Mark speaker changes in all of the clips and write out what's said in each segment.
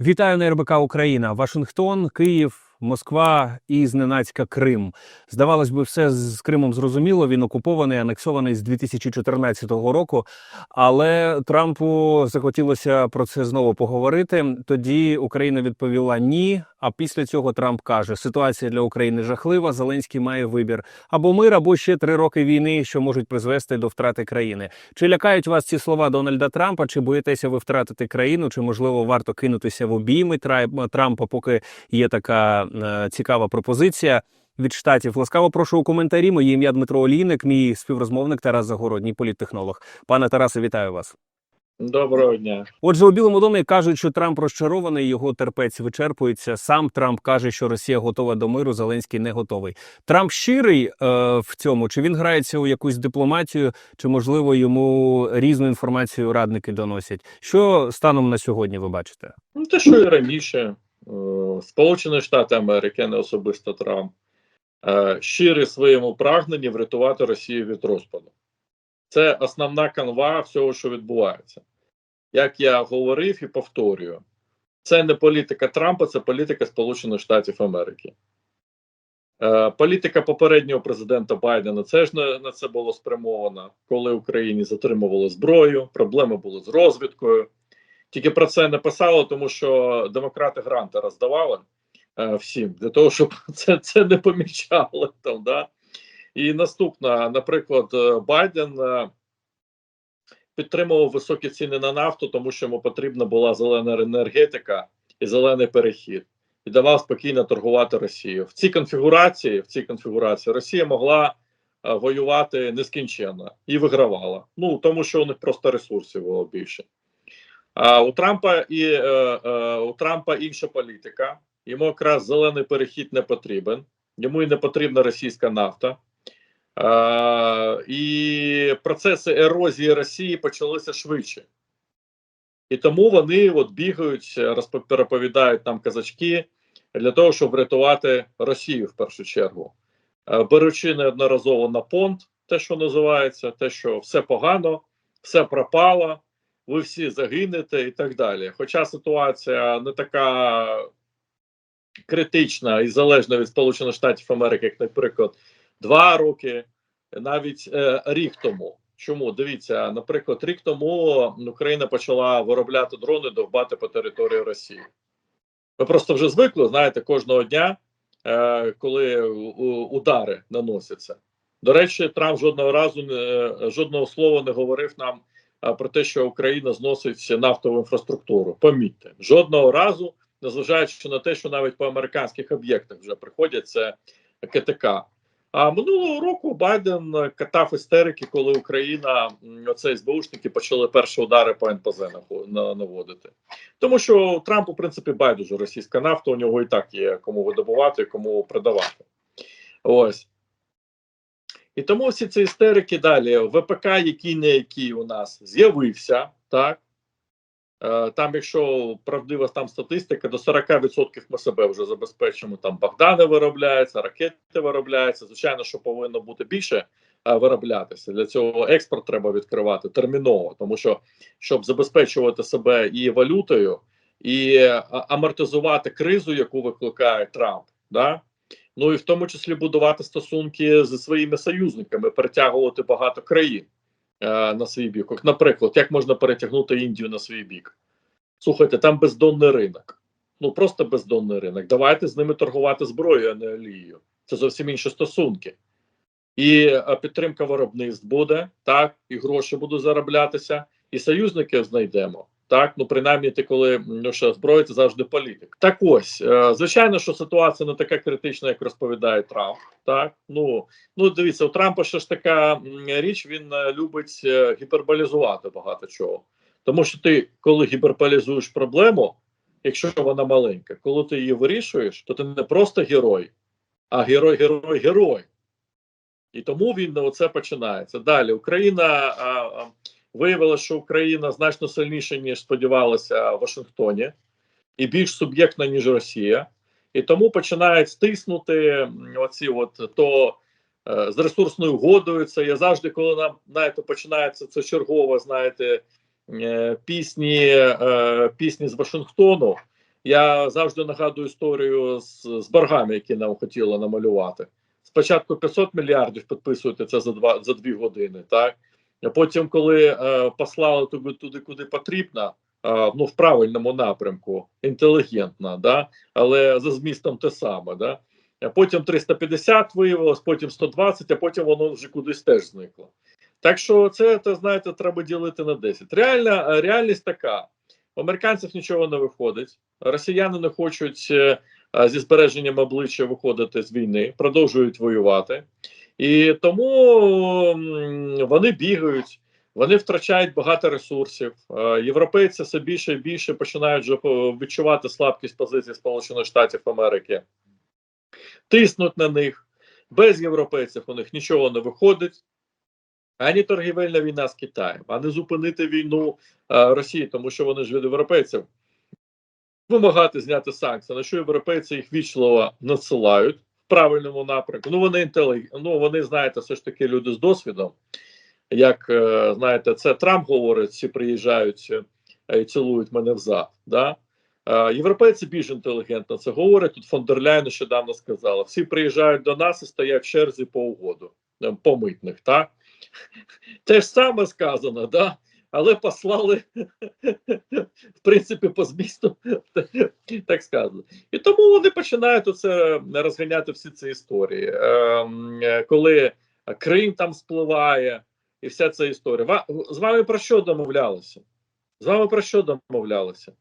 Speaker 1: Вітаю на РБК Україна. Вашингтон, Київ, Москва і зненацька Крим. Здавалось би, все з Кримом зрозуміло. Він окупований, анексований з 2014 року. Але Трампу захотілося про це знову поговорити. Тоді Україна відповіла ні. А після цього Трамп каже: ситуація для України жахлива. Зеленський має вибір або мир, або ще три роки війни, що можуть призвести до втрати країни. Чи лякають вас ці слова Дональда Трампа? Чи боїтеся ви втратити країну? Чи можливо варто кинутися в обійми Трампа, поки є така цікава пропозиція? Від штатів ласкаво прошу у коментарі. Моє ім'я Дмитро Олійник, мій співрозмовник Тарас Загородній, політтехнолог. Пане Тарасе, вітаю вас.
Speaker 2: Доброго дня.
Speaker 1: Отже, у Білому домі кажуть, що Трамп розчарований, його терпець вичерпується. Сам Трамп каже, що Росія готова до миру, Зеленський не готовий. Трамп щирий е, в цьому, чи він грається у якусь дипломатію, чи можливо йому різну інформацію радники доносять. Що станом на сьогодні ви бачите?
Speaker 2: Ну, те, що і раніше, е, Сполучені Штати Америки, не особисто Трамп, е, щирі своєму прагненні врятувати Росію від розпаду. Це основна канва всього, що відбувається. Як я говорив і повторюю, це не політика Трампа, це політика Сполучених Штатів Америки. Е, Політика попереднього президента Байдена це ж на це було спрямовано, коли Україні затримували зброю, проблеми були з розвідкою. Тільки про це не писали, тому що демократи гранти роздавали е, всім для того, щоб це, це не помічали там. Да? І наступна, наприклад, е, Байден е, підтримував високі ціни на нафту, тому що йому потрібна була зелена енергетика і зелений перехід, і давав спокійно торгувати Росію. В цій конфігурації, в цій конфігурації Росія могла е, воювати нескінченно і вигравала. Ну тому що у них просто ресурсів було більше. А у Трампа і е, е, у Трампа інша політика. Йому якраз зелений перехід не потрібен, йому і не потрібна російська нафта. І процеси ерозії Росії почалися швидше. І тому вони от бігають, розпо- переповідають нам казачки для того, щоб врятувати Росію в першу чергу, беручи неодноразово на понт, те, що називається, те, що все погано, все пропало ви всі загинете і так далі. Хоча ситуація не така критична і залежна від Сполучених Штатів Америки, як, наприклад, два роки, навіть е, рік тому. Чому дивіться, наприклад, рік тому Україна почала виробляти дрони довбати по території Росії. Ми просто вже звикли, знаєте, кожного дня, е, коли удари наносяться. До речі, Трамп жодного разу не жодного слова не говорив нам про те, що Україна зносить нафтову інфраструктуру. Помітьте, жодного разу, незважаючи на те, що навіть по американських об'єктах вже приходять це КТК. А минулого року Байден катав істерики, коли Україна оце СБУшники почали перші удари по НПЗ на- наводити. Тому що Трампу, в принципі, байдуже російська нафта, у нього і так є кому видобувати, кому продавати. Ось. І тому всі ці істерики далі. ВПК, який не який у нас з'явився, так. Е, Там, якщо правдива там статистика, до 40% ми себе вже забезпечимо. Там Богдани виробляються, ракети виробляються. Звичайно, що повинно бути більше е, вироблятися. Для цього експорт треба відкривати терміново, тому що щоб забезпечувати себе і валютою, і е, амортизувати кризу, яку викликає Трамп, да? Ну і в тому числі будувати стосунки зі своїми союзниками, перетягувати багато країн е, на свій бік. Як, наприклад, як можна перетягнути Індію на свій бік? Слухайте, там бездонний ринок. Ну просто бездонний ринок. Давайте з ними торгувати зброєю, а не олією. Це зовсім інші стосунки. І е, підтримка виробництв буде, так, і гроші будуть зароблятися, і союзників знайдемо. Так, ну принаймні, ти коли ну що зброя це завжди політик. Так ось, е, звичайно, що ситуація не така критична, як розповідає Трамп. Так, ну ну дивіться, у Трампа ще ж така річ, він е, любить е, гіперболізувати багато чого. Тому що ти, коли гіперболізуєш проблему, якщо вона маленька, коли ти її вирішуєш, то ти не просто герой, а герой, герой, герой. І тому він оце починається. Далі Україна а, а, виявила, що Україна значно сильніша, ніж сподівалася в Вашингтоні, і більш суб'єктна, ніж Росія. І тому починають стиснути оці от то е, з ресурсною угодою. Це я завжди, коли нам знаєте, починається це чергово, знаєте, е, пісні, е, пісні з Вашингтону. Я завжди нагадую історію з, з боргами, які нам хотіли намалювати. Спочатку 500 мільярдів підписуєте це за два за дві години, так потім, коли е, послали туди, туди, куди потрібно, е, ну в правильному напрямку, інтелігентно, да, але за змістом те саме, да. Потім 350 виявилось, потім 120, а потім воно вже кудись теж зникло. Так що це, це знаєте, треба ділити на 10. Реальна реальність така: у американців нічого не виходить, росіяни не хочуть е, е, зі збереженням обличчя виходити з війни, продовжують воювати, і тому вони бігають. Вони втрачають багато ресурсів. Е, Європейці все більше і більше починають відчувати слабкість позиції Сполучених Штатів Америки, тиснуть на них. Без європейців у них нічого не виходить. Ані торгівельна війна з Китаєм, ані зупинити війну е, Росії, тому що вони ж від європейців вимагати зняти санкції, на що європейці їх вічливо надсилають правильному напрямку. Ну вони інтелі... ну вони знаєте, все ж таки люди з досвідом. Як е, знаєте, це Трамп говорить, всі приїжджають е, і цілують мене взад. Да? Е, європейці більш інтелігентно це говорять. Тут фон дер нещодавно сказала: всі приїжджають до нас і стоять в черзі по угоду, е, по митних. Так? Те ж саме сказано, да? Але послали в принципі по змісту, так сказано. І тому вони починають оце розганяти всі ці історії. Ем, коли Крим там спливає, і вся ця історія. З вами про що домовлялися? З вами про що домовлялися?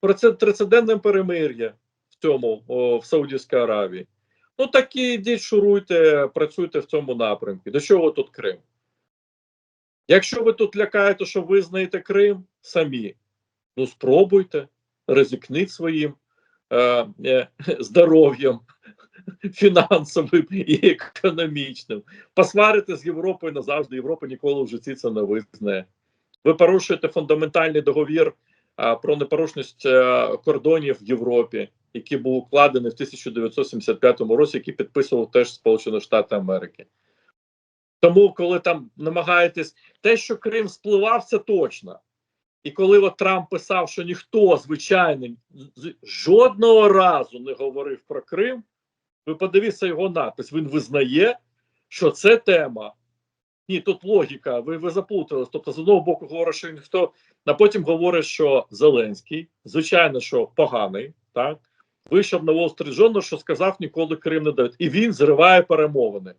Speaker 2: Про це тридцятиденне перемир'я в цьому о, в Саудівській Аравії. Ну так і йдіть, шуруйте, працюйте в цьому напрямку. До чого тут Крим? Якщо ви тут лякаєте, що ви знаєте Крим самі, ну спробуйте, ризикніть своїм е, е, здоров'ям фінансовим і економічним. Посварити з Європою назавжди. Європа ніколи в житті це не визнає. Ви порушуєте фундаментальний договір а, про непорушність а, кордонів в Європі, який був укладений в 1975 році, який підписував теж Сполучені Штати Америки. Тому, коли там намагаєтесь, те, що Крим спливав, це точно. І коли от Трамп писав, що ніхто, звичайно, з- жодного разу не говорив про Крим, ви подивіться його напис. Він визнає, що це тема. Ні, тут логіка, ви, ви заплутались. Тобто, з одного боку, говорить, що ніхто, а потім говорить, що Зеленський, звичайно, що поганий, так? Вийшов на Wall Street що сказав, ніколи Крим не дають. І він зриває перемовини.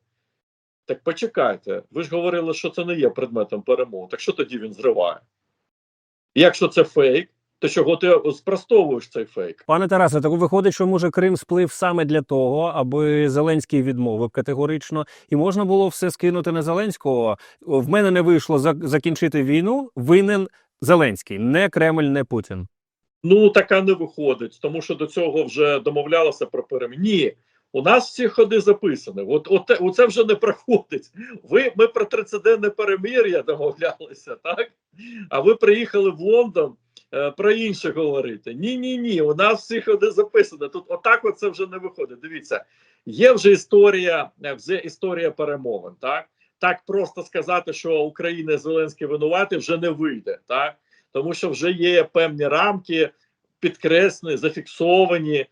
Speaker 2: Так почекайте, ви ж говорили, що це не є предметом перемови. Так що тоді він зриває? Якщо це фейк, то чого ти спростовуєш цей фейк?
Speaker 1: Пане Тарасе, так виходить, що може Крим сплив саме для того, аби Зеленський відмовив категорично, і можна було все скинути на Зеленського. В мене не вийшло закінчити війну. Винен Зеленський, не Кремль, не Путін.
Speaker 2: Ну така не виходить, тому що до цього вже домовлялося про перемі. Ні, у нас всі ходи записані. От, от те- оце вже не проходить. Ви ми про 30-денне перемир'я домовлялися, так? А ви приїхали в Лондон е, про інше говорити. Ні, ні, ні. У нас всі ходи записані. Тут отак от це вже не виходить. Дивіться, є вже історія, е, вже історія перемовин. Так, так просто сказати, що Україна і Зеленський винувати вже не вийде, так тому що вже є певні рамки, підкреслені, зафіксовані.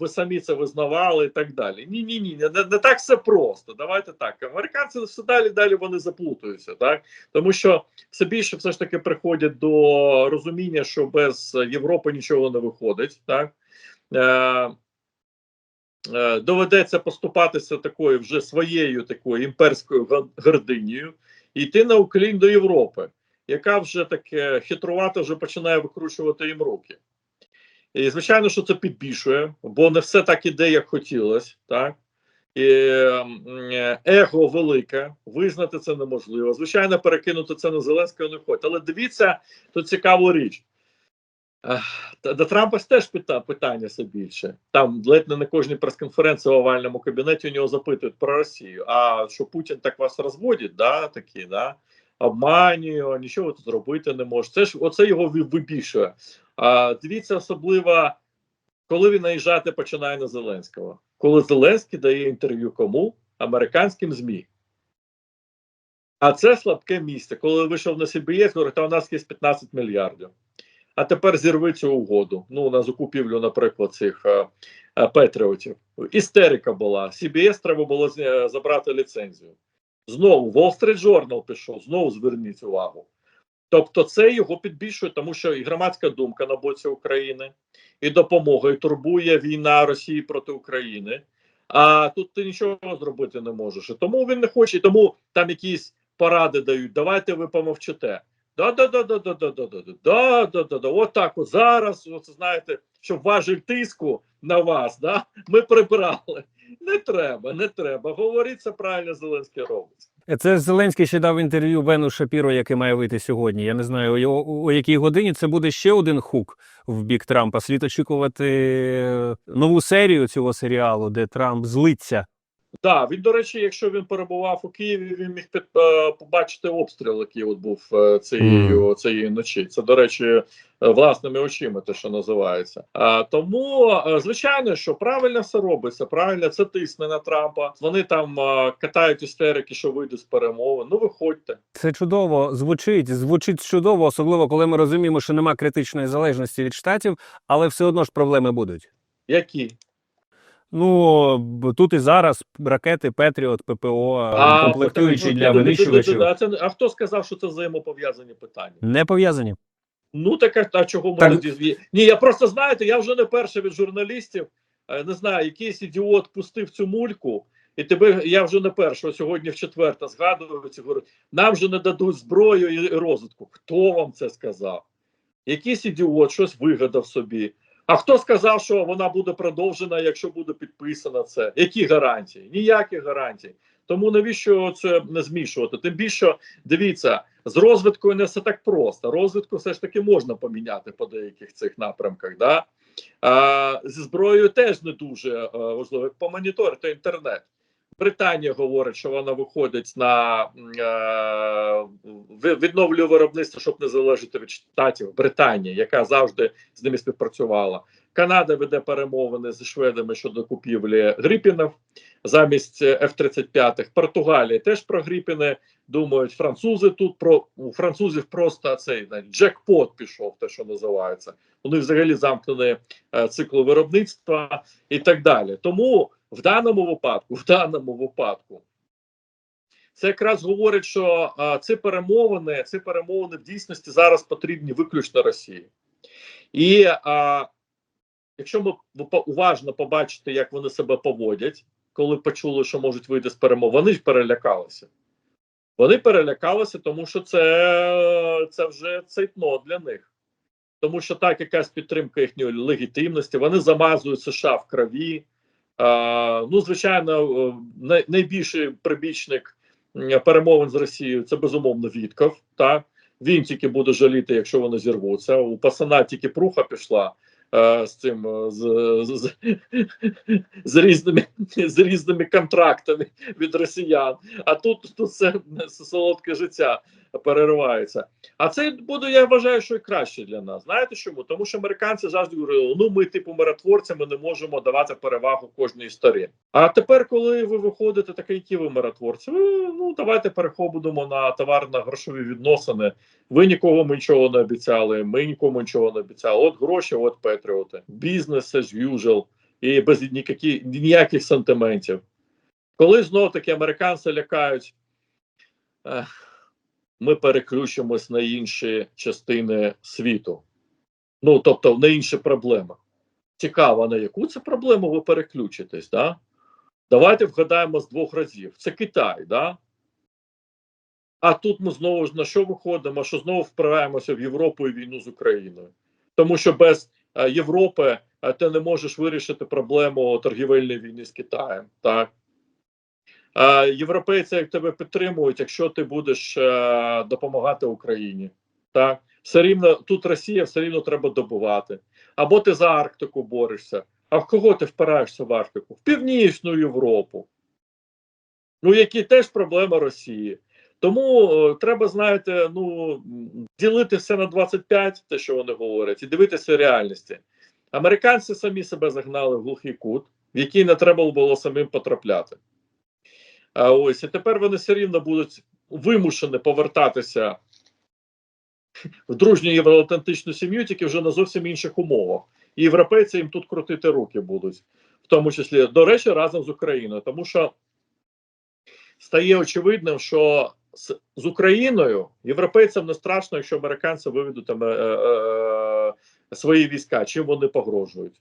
Speaker 2: Ви самі це визнавали і так далі. Ні, ні, ні, не, не так все просто. Давайте так. Американці все далі далі вони заплутуються, так тому що все більше все ж таки приходять до розуміння, що без Європи нічого не виходить. Так е, е, доведеться поступатися такою вже своєю такою імперською гординею і йти на уклін до Європи, яка вже таке хитрувато вже починає викручувати їм руки. І звичайно, що це підбільшує, бо не все так іде, як хотілося, так. І его велике, визнати це неможливо. Звичайно, перекинути це на Зеленського не хоче. Але дивіться, тут цікаву річ. До Трампа теж питання все більше. Там ледь не на кожній прес-конференції в овальному кабінеті у нього запитують про Росію. А що Путін так вас розводить, да, такі, да, обманює, нічого тут зробити не може. Це ж оце його вибільшує. А, дивіться, особливо, коли він наїжджати починає на Зеленського. Коли Зеленський дає інтерв'ю кому? Американським ЗМІ. А це слабке місце. Коли вийшов на CBS, говорить, а у нас є 15 мільярдів. а тепер зірви цю угоду. Ну, на закупівлю, наприклад, цих е, е, патріотів. Істерика була. CBS треба було е, забрати ліцензію. Знову Wall Street Journal пішов, знову зверніть увагу. Тобто, це його підбільшує, тому що і громадська думка на боці України, і допомога, і турбує війна Росії проти України. А тут ти нічого зробити не можеш. І тому він не хоче, і тому там якісь поради дають. Давайте ви помовчите. Да, да, да, да, да, да, да, да, да, да, да, да. От так от зараз, оце знаєте, щоб важель тиску на вас, да, ми прибрали. Не треба, не треба. Говорить, це правильно Зеленський робить.
Speaker 1: Це Зеленський ще дав інтерв'ю Бену Шапіро, яке має вийти сьогодні. Я не знаю, о якій годині це буде ще один хук в бік Трампа. Слід очікувати е, нову серію цього серіалу, де Трамп злиться.
Speaker 2: Так, він, до речі, якщо він перебував у Києві, він міг під, е, побачити обстріл, який от був е, цієї, цієї ночі. Це, до речі, е, власними очима, те, що називається. А, тому, е, звичайно, що правильно все робиться, правильно це тисне на Трампа. Вони там е, катають істерики, що вийде з перемови. Ну, виходьте.
Speaker 1: Це чудово звучить, звучить чудово, особливо коли ми розуміємо, що нема критичної залежності від штатів, але все одно ж проблеми будуть.
Speaker 2: Які?
Speaker 1: Ну тут і зараз ракети Петріот, ППО, комплектуючі
Speaker 2: так,
Speaker 1: для
Speaker 2: ну,
Speaker 1: винищувачів
Speaker 2: А, це, а хто сказав, що це взаємопов'язані питання?
Speaker 1: не пов'язані.
Speaker 2: Ну так а, а чого
Speaker 1: Так-
Speaker 2: молоді зві? Ні, я просто знаєте, я вже не перший від журналістів. е, Не знаю, якийсь ідіот пустив цю мульку, і тебе я вже не перший, сьогодні в четверте згадую ці говорю, нам же не дадуть зброю і розвитку. Хто вам це сказав? Якийсь ідіот щось вигадав собі. А хто сказав, що вона буде продовжена, якщо буде підписано це? Які гарантії? Ніяких гарантій. Тому навіщо це не змішувати? Тим більше дивіться, з розвиткою не все так просто. Розвитку все ж таки можна поміняти по деяких цих напрямках. Да? А, зі зброєю теж не дуже е, важливо. Помоніторити інтернет. Британія говорить, що вона виходить на е, відновлює виробництво, щоб не залежати від штатів. Британія, яка завжди з ними співпрацювала. Канада веде перемовини з шведами щодо купівлі гріпінів замість е, F-35. Португалія теж про гріпіни думають. Французи тут про у французів просто цей джекпот пішов, те, що називається. Них взагалі замкнений е, цикл виробництва і так далі. Тому в даному випадку, в даному випадку, це якраз говорить, що а, ці перемовини, ці перемовини в дійсності зараз потрібні виключно Росії. І а, якщо ми уважно побачите, як вони себе поводять, коли почули, що можуть вийти з перемов, вони ж перелякалися. Вони перелякалися, тому що це, це вже цейтно для них. Тому що так, якась підтримка їхньої легітимності, вони замазують США в крові. А, ну, звичайно, е, най, найбільший прибічник перемовин з Росією це безумовно Вітков. Так він тільки буде жаліти, якщо вони зірвуться. У пасана тільки пруха пішла е, з цим е, з, з, з, різними з різними контрактами від росіян. А тут тут все солодке життя переривається. А це буде, я вважаю, що і краще для нас. Знаєте чому? Тому що американці завжди говорили: ну ми, типу, миротворці, ми не можемо давати перевагу кожній стороні. А тепер, коли ви виходите, такі, які ви миротворці, ви, ну давайте переходимо на товарно-грошові відносини. Ви нікого нічого не обіцяли, ми нікому нічого не обіцяли. От гроші, от патріоти. Бізнес as usual. І без ніякі, ніяких сантиментів. Коли знов таки американці лякають, ех, ми переключимось на інші частини світу. Ну, тобто на інші проблеми. Цікаво, на яку це проблему ви переключитесь, да? Давайте вгадаємо з двох разів. Це Китай, да? А тут ми знову ж на що виходимо? Що знову впираємося в Європу і війну з Україною. Тому що без е, Європи е, ти не можеш вирішити проблему торгівельної війни з Китаєм. Так? Е, європейці як тебе підтримують, якщо ти будеш е, допомагати Україні. Так? Все рівно тут Росія все рівно треба добувати. Або ти за Арктику борешся. А в кого ти впираєшся в Арктику? В Північну Європу. Ну, які теж проблема Росії. Тому е, треба, знаєте, ну ділити все на 25, те, що вони говорять, і дивитися реальності. Американці самі себе загнали в глухий кут, в який не треба було самим потрапляти. А ось і тепер вони все рівно будуть вимушені повертатися в дружню євроатлантичну сім'ю, тільки вже на зовсім інших умовах. І європейці їм тут крутити руки будуть, в тому числі, до речі, разом з Україною, тому що стає очевидним, що з, з Україною європейцям не страшно, якщо американці виведуть там, е, е, е, свої війська, чим вони погрожують.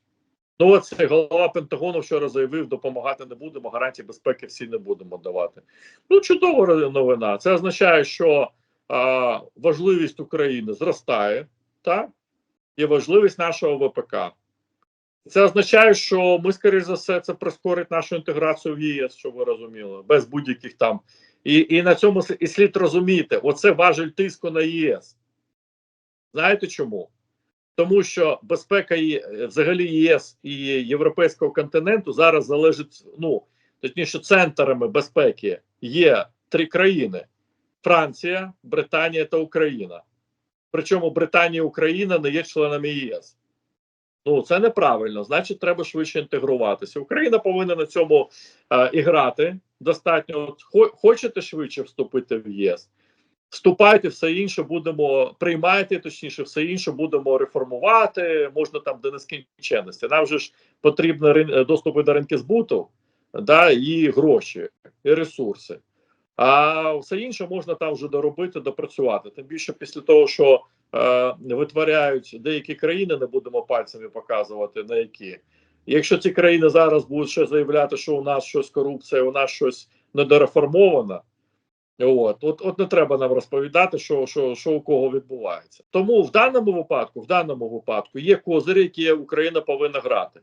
Speaker 2: Ну, от голова Пентагону вчора заявив, допомагати не будемо, гарантії безпеки всі не будемо давати. Ну, чудова новина. Це означає, що а, важливість України зростає, так? і важливість нашого ВПК. Це означає, що ми, скоріш за все, це прискорить нашу інтеграцію в ЄС, щоб ви розуміли, без будь-яких там. І і на цьому і слід розуміти, оце важель тиску на ЄС. Знаєте чому? Тому що безпека Є- взагалі ЄС і Європейського континенту зараз залежить, ну точніше, центрами безпеки є три країни: Франція, Британія та Україна. Причому Британія і Україна не є членами ЄС. Ну це неправильно. Значить, треба швидше інтегруватися. Україна повинна на цьому е, і грати. Достатньо хочете швидше вступити в ЄС. Вступайте, все інше будемо приймайте, точніше, все інше будемо реформувати. Можна там до нескінченності. Нам же ж потрібно рин- доступи до ринки збуту, да, і гроші, і ресурси. А все інше можна там вже доробити, допрацювати. Тим більше після того, що е, витворяють деякі країни, не будемо пальцями показувати на які. Якщо ці країни зараз будуть ще заявляти, що у нас щось корупція, у нас щось недореформовано, от, от, от не треба нам розповідати, що, що, що у кого відбувається. Тому в даному випадку, в даному випадку, є козирі, які Україна повинна грати.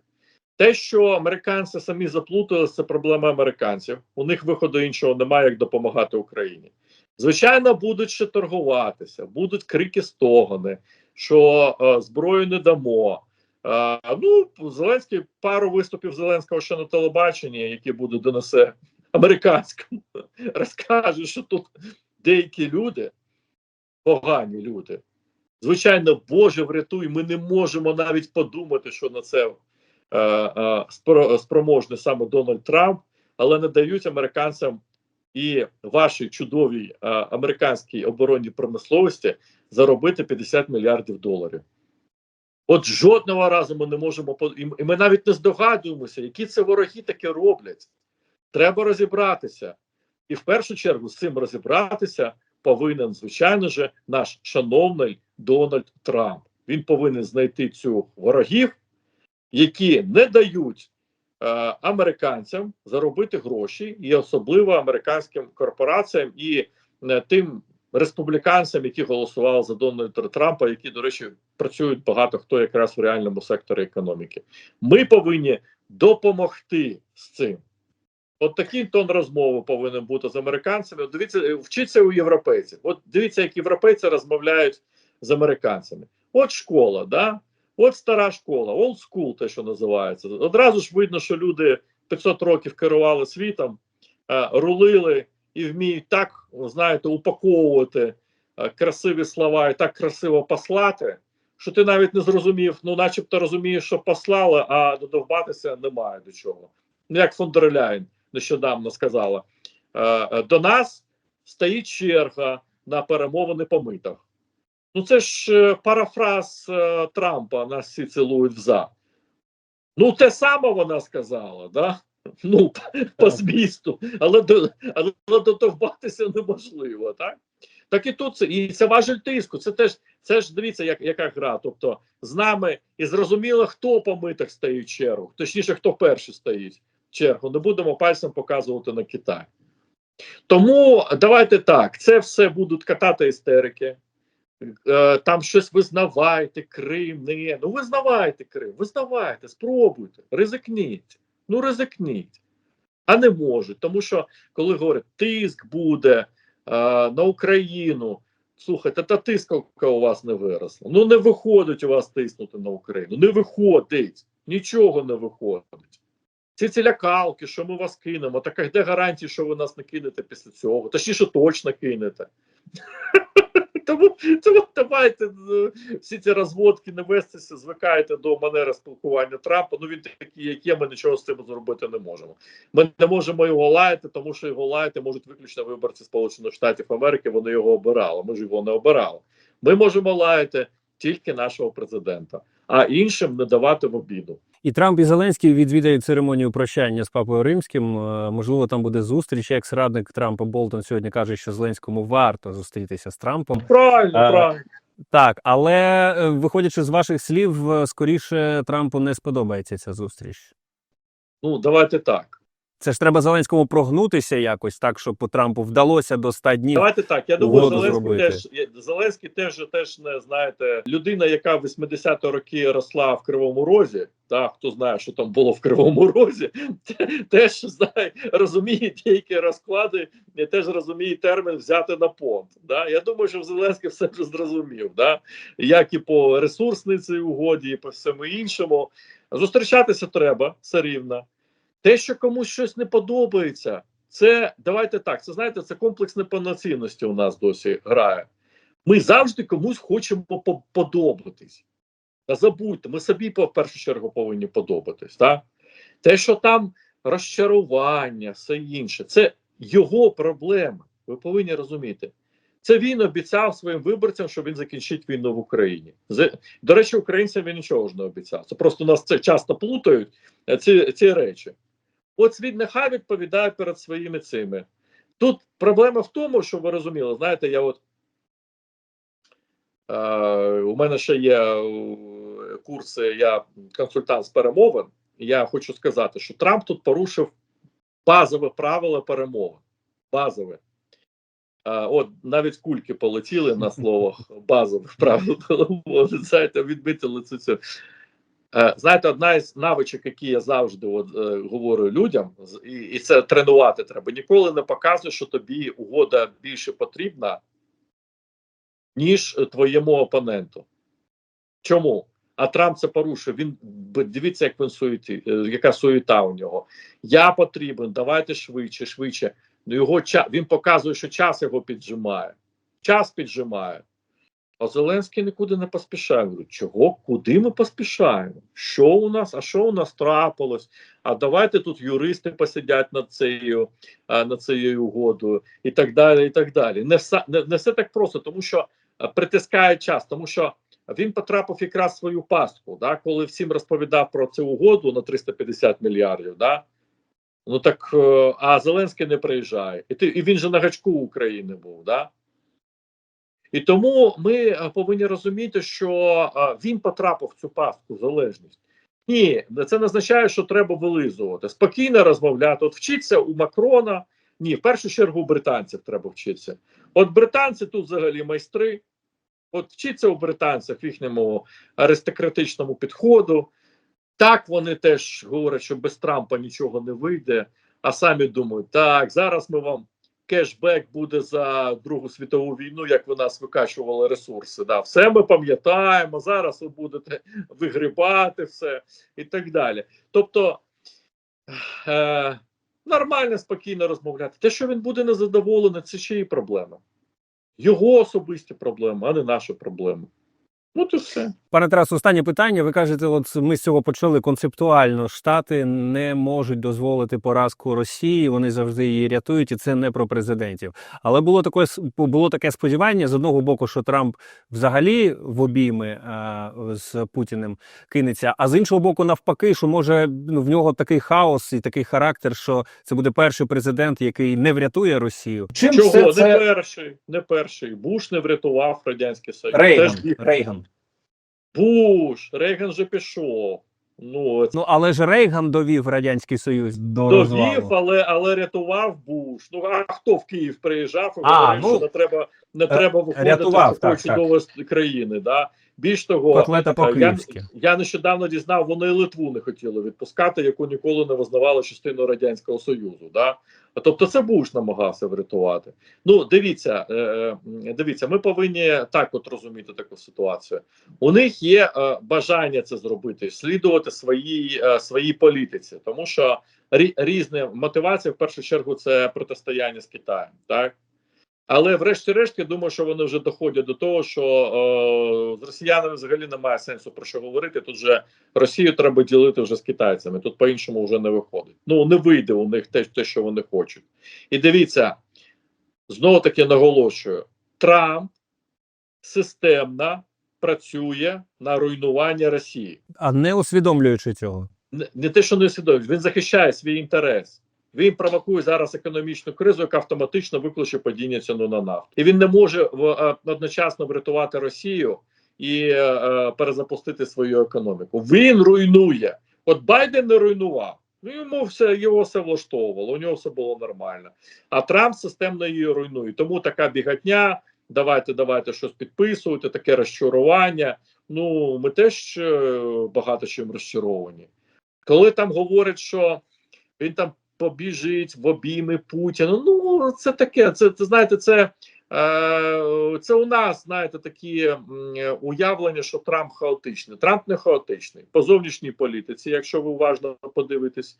Speaker 2: Те, що американці самі заплуталися, це проблема американців. У них виходу іншого немає, як допомагати Україні. Звичайно, будуть ще торгуватися, будуть крики стогони, що е, зброю не дамо. Е, ну, Зеленський пару виступів Зеленського ще на телебаченні, які буде донесе американському, розкаже, що тут деякі люди, погані люди. Звичайно, Боже, врятуй, ми не можемо навіть подумати, що на це е, е, спроможний саме Дональд Трамп, але не дають американцям і вашій чудовій е, американській оборонній промисловості заробити 50 мільярдів доларів. От жодного разу ми не можемо і ми навіть не здогадуємося, які це вороги таке роблять. Треба розібратися. І в першу чергу з цим розібратися повинен, звичайно же, наш шановний Дональд Трамп. Він повинен знайти цю ворогів, які не дають е, американцям заробити гроші, і особливо американським корпораціям і е, тим республіканцям, які голосували за Дональда Трампа, які, до речі, працюють багато хто якраз в реальному секторі економіки. Ми повинні допомогти з цим. От такий тон розмови повинен бути з американцями. Дивіться, е, вчиться у європейців. От дивіться, як європейці розмовляють з американцями. От школа, да? От стара школа, old school, те, що називається. Одразу ж видно, що люди 500 років керували світом, е, рулили і вміють так, знаєте, упаковувати е, красиві слова і так красиво послати, що ти навіть не зрозумів, ну, начебто розумієш, що послали, а додовбатися немає до чого. Ну, як фон дер нещодавно сказала, е, е, до нас стоїть черга на перемовини по митах. Ну, це ж е, парафраз Трампа, нас всі цілують в за. Ну, те саме вона сказала, да? Ну, по змісту, але до але додовбатися неможливо, так? Так і тут це і це важель тиску. Це теж це ж дивіться, як, яка гра. Тобто з нами і зрозуміло, хто по митах стоїть в чергу, точніше, хто перший стоїть чергу. Не будемо пальцем показувати на Китай. Тому давайте так: це все будуть катати істерики. Е, Там щось визнавайте, Крим, не. Ну визнавайте Крим, визнавайте, спробуйте, ризикніть. Ну ризикніть. А не можуть. Тому що, коли говорять, тиск буде е, на Україну, слухайте, та тисковка у вас не виросла. Ну не виходить у вас тиснути на Україну. Не виходить. Нічого не виходить. Ці ці лякалки, що ми вас кинемо, так а де гарантії, що ви нас не кинете після цього? Точніше, точно кинете. Тому, тому давайте е, всі ці розводки не вестися, звикайте до манери спілкування Трампа. Ну він такий, як є, ми нічого з цим зробити не можемо. Ми не можемо його лаяти, тому що його лаяти можуть виключно виборці Сполучених Штатів Америки. Вони його обирали. Ми ж його не обирали. Ми можемо лаяти тільки нашого президента, а іншим не давати в обіду.
Speaker 1: І Трамп і Зеленський відвідають церемонію прощання з папою римським. Е, Можливо, там буде зустріч. Як радник Трампа Болтон сьогодні каже, що Зеленському варто зустрітися з Трампом.
Speaker 2: Правильно,
Speaker 1: а,
Speaker 2: правильно.
Speaker 1: Так, але е, виходячи з ваших слів, е, скоріше Трампу не сподобається ця зустріч.
Speaker 2: Ну давайте так.
Speaker 1: Це ж треба Зеленському прогнутися якось так, щоб по Трампу вдалося до 100 днів.
Speaker 2: Давайте так. Я думаю, Зеленський
Speaker 1: зробити.
Speaker 2: теж Зеленський теж теж не знаєте, людина, яка в 80-ті роки росла в Кривому Розі. Та хто знає, що там було в Кривому Розі, теж знає, розуміє деякі розклади, і теж розуміє термін взяти на понт. Да? Я думаю, що Зеленський все вже зрозумів, да? як і по ресурсній цій угоді, і по всьому іншому. Зустрічатися треба все рівно. Те, що комусь щось не подобається, це давайте так. Це знаєте, це комплекс неповноцінності у нас досі грає. Ми завжди комусь хочемо по- подобатись. Та забудьте, ми собі в першу чергу повинні подобатись. Так? Те, що там розчарування, все інше, це його проблема. Ви повинні розуміти. Це він обіцяв своїм виборцям, що він закінчить війну в Україні. До речі, українцям він нічого ж не обіцяв. Це просто нас це часто плутають е, ці, ці речі. От він нехай відповідає перед своїми цими. Тут проблема в тому, що ви розуміли, знаєте, я от е, у мене ще є е, курси, я консультант з перемовин. Я хочу сказати, що Трамп тут порушив базове правило перемовин. Базове. Е, от навіть кульки полетіли на словах базових правил. Знаєте, відмітили цю цю. Е, Знаєте, одна із навичок, які я завжди от, е, говорю людям, і, і це тренувати треба. Ніколи не показуй, що тобі угода більше потрібна, ніж е, твоєму опоненту. Чому? А Трамп це порушив. Він дивіться, як він суєті, е, яка суєта у нього. Я потрібен, давайте швидше, швидше. Ну його він показує, що час його піджимає. Час піджимає. А Зеленський нікуди не поспішає. Говорю, чого? Куди ми поспішаємо? Що у нас? А що у нас трапилось? А давайте тут юристи посидять над цією, над цією угодою і так далі. і так далі. Не все, не, не все так просто, тому що притискає час, тому що він потрапив якраз в свою пастку, да, коли всім розповідав про цю угоду на 350 мільярдів. Да? Ну так, е, а Зеленський не приїжджає. І, ти, і він же на гачку України був. Да? І тому ми е, повинні розуміти, що е, він потрапив в цю пастку залежність. Ні, це не означає, що треба вилизувати. Спокійно розмовляти. От вчиться у Макрона. Ні, в першу чергу британців треба вчитися. От британці тут взагалі майстри. От вчиться у британцях в їхньому аристократичному підходу. Так вони теж говорять, що без Трампа нічого не вийде, а самі думають, так, зараз ми вам кешбек буде за Другу світову війну, як ви нас викачували ресурси. Да, все ми пам'ятаємо. Зараз ви будете вигрібати все і так далі. Тобто е, нормально, спокійно розмовляти. Те, що він буде незадоволений, це чиї проблеми. Його особисті проблеми, а не наші проблеми. Ну, то все.
Speaker 1: Пане Тарас, останнє питання. Ви кажете, от ми з цього почали концептуально. Штати не можуть дозволити поразку Росії. Вони завжди її рятують, і це не про президентів. Але було таке було таке сподівання з одного боку, що Трамп взагалі в обійми е, з Путіним кинеться, а з іншого боку, навпаки, що може ну, в нього такий хаос і такий характер, що це буде перший президент, який не врятує Росію.
Speaker 3: Чим
Speaker 2: Чого?
Speaker 3: все
Speaker 2: Не
Speaker 3: це
Speaker 2: перший, не перший. Буш не врятував Радянський Союз.
Speaker 3: Рейган,
Speaker 2: Теж
Speaker 3: Рейган.
Speaker 2: Буш, Рейган же пішов. Ну,
Speaker 1: Ну але ж Рейган довів радянський союз до
Speaker 2: довів, але, але рятував Буш. Ну а хто в Київ приїжджав і
Speaker 3: А,
Speaker 2: говорив,
Speaker 3: ну,
Speaker 2: що не треба, не треба виходити
Speaker 3: рятував,
Speaker 2: з такої
Speaker 3: так, так.
Speaker 2: чудової країни. Да? Більш того,
Speaker 1: котлета
Speaker 2: Е, Я,
Speaker 1: по-київськи.
Speaker 2: я нещодавно дізнав, вони і Литву не хотіли відпускати, яку ніколи не визнавали частиною радянського союзу. Да? Тобто, це Буш намагався врятувати. Ну, дивіться, е, е, дивіться, ми повинні так от розуміти таку ситуацію. У них є е, бажання це зробити, слідувати своїй своїй політиці, тому що різні мотивації в першу чергу це протистояння з Китаєм. Так. Але врешті-решт, я думаю, що вони вже доходять до того, що е, з росіянами взагалі немає сенсу про що говорити. Тут же Росію треба ділити вже з китайцями. Тут по-іншому вже не виходить. Ну не вийде у них те, те, що вони хочуть. І дивіться, знову таки наголошую: Трамп системно працює на руйнування Росії.
Speaker 1: А не усвідомлюючи цього.
Speaker 2: Не, не те, що не усвідомлює, він захищає свій інтерес. Він провокує зараз економічну кризу, яка автоматично викличе падіння ціну на нафту. І він не може е, одночасно врятувати Росію і е, е, перезапустити свою економіку. Він руйнує. От Байден не руйнував. Ну, йому все його все влаштовувало, у нього все було нормально. А Трамп системно її руйнує. Тому така бігатня. Давайте, давайте щось підписувати, таке розчарування. Ну, ми теж багато чим розчаровані. Коли там говорять, що він там побіжить в обійми Путіна, ну це таке. Це, це знаєте, це, е, це у нас, знаєте, такі уявлення, що Трамп хаотичний. Трамп не хаотичний. По зовнішній політиці, якщо ви уважно подивитесь,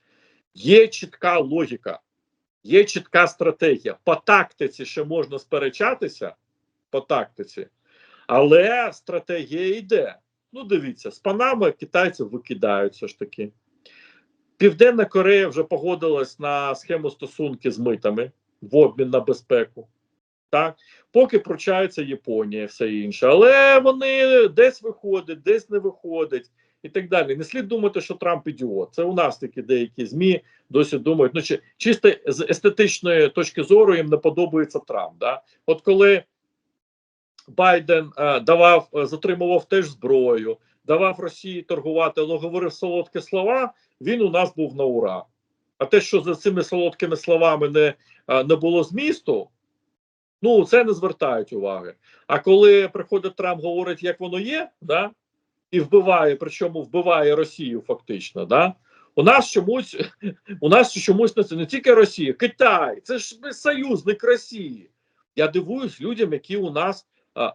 Speaker 2: є чітка логіка, є чітка стратегія. По тактиці ще можна сперечатися, по тактиці, але стратегія йде. Ну, дивіться, з панами китайці викидають все ж таки. Південна Корея вже погодилась на схему стосунки з митами в обмін на безпеку. Так, поки пручається Японія, все інше, але вони десь виходять, десь не виходять і так далі. Не слід думати, що Трамп ідіот. Це у нас такі деякі змі досі думають. Ну чи чисто з естетичної точки зору їм не подобається Трамп. Да? От коли Байден е, давав, е, затримував теж зброю, давав Росії торгувати, але говорив солодкі слова. Він у нас був на ура. А те, що за цими солодкими словами не, не було змісту, ну це не звертають уваги. А коли приходить Трамп, говорить, як воно є, да, і вбиває, причому вбиває Росію фактично, да. У нас чомусь у нас чомусь це не тільки Росія, Китай, це ж союзник Росії. Я дивуюсь людям, які у нас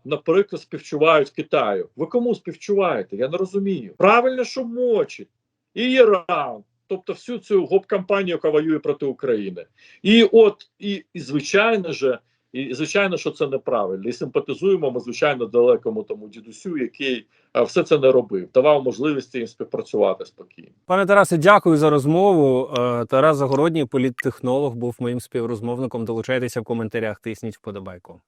Speaker 2: наприклад, співчувають Китаю. Ви кому співчуваєте? Я не розумію. Правильно, що мочить і Іран, тобто всю цю гоп-кампанію, яка воює проти України. І от, і, і звичайно же, і звичайно, що це неправильно. І симпатизуємо ми, звичайно, далекому тому дідусю, який все це не робив, давав можливості їм співпрацювати спокійно.
Speaker 1: Пане Тарасе, дякую за розмову. Е, Тарас Загородній, політтехнолог, був моїм співрозмовником. Долучайтеся в коментарях, тисніть вподобайку.